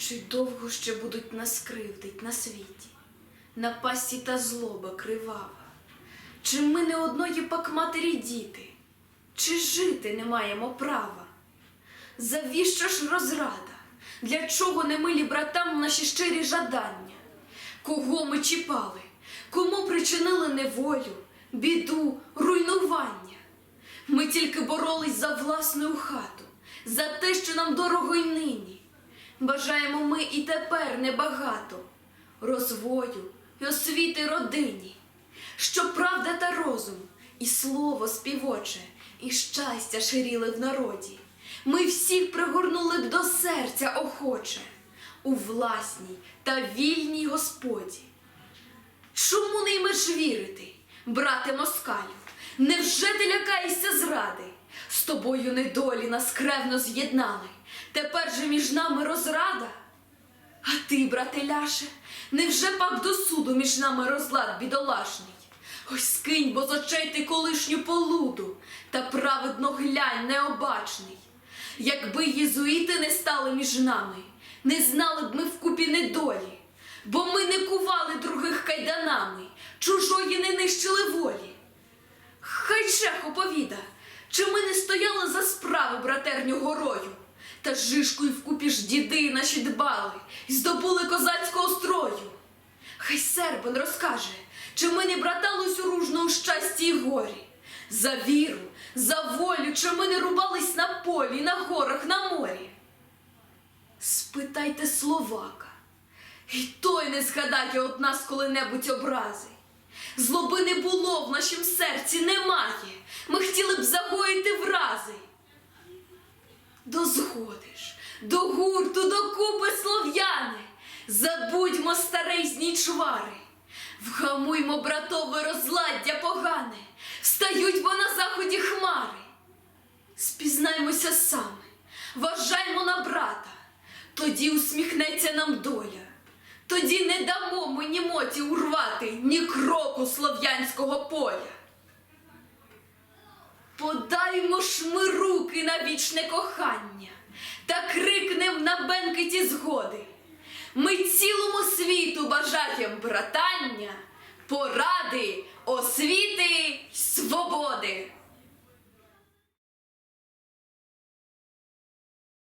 Чи довго ще будуть нас кривдить на світі, напасті та злоба кривава? Чи ми не одної пак матері діти, чи жити не маємо права? Завіщо ж розрада? Для чого не милі братам наші щирі жадання? Кого ми чіпали? Кому причинили неволю, біду, руйнування? Ми тільки боролись за власну хату, за те, що нам дорого й нині. Бажаємо ми і тепер небагато розвою й освіти родині, щоб правда та розум, і слово співоче, і щастя ширіли в народі. Ми всіх пригорнули б до серця охоче у власній та вільній господі. Чому не ймеш вірити, брате москалю? Невже ти лякаєшся зради? З тобою недолі нас кревно з'єднали. Тепер же між нами розрада. А ти, брате Ляше, невже пак до суду між нами розлад бідолашний? Ось скинь, бо з очей ти колишню полуду, та праведно глянь необачний. Якби єзуїти не стали між нами, не знали б ми вкупі недолі, бо ми не кували других кайданами, чужої не нищили волі. Хай чех оповіда, чи ми не стояли за справи братерню горою, та жишкою вкупі ж діди наші дбали і здобули козацького строю. Хай сербин розкаже, чи ми не братались у ружному щасті й горі. За віру, за волю, чи ми не рубались на полі, на горах, на морі. Спитайте Словака, і той не згадає од нас коли-небудь образи. Злоби не було в нашім серці, немає. Ми хотіли б загоїти врази. До згоди ж, до гурту, до купи слов'яни, забудьмо старезні чвари, вгамуймо братове розладдя погане, встають бо на заході хмари. Спізнаймося саме, вважаймо на брата, тоді усміхнеться нам доля. Тоді не дамо ми ні моті урвати, ні кроку слов'янського поля. Подаймо ж ми руки на вічне кохання та крикнем на бенкеті згоди. Ми цілому світу бажаєм братання, поради, освіти й свободи.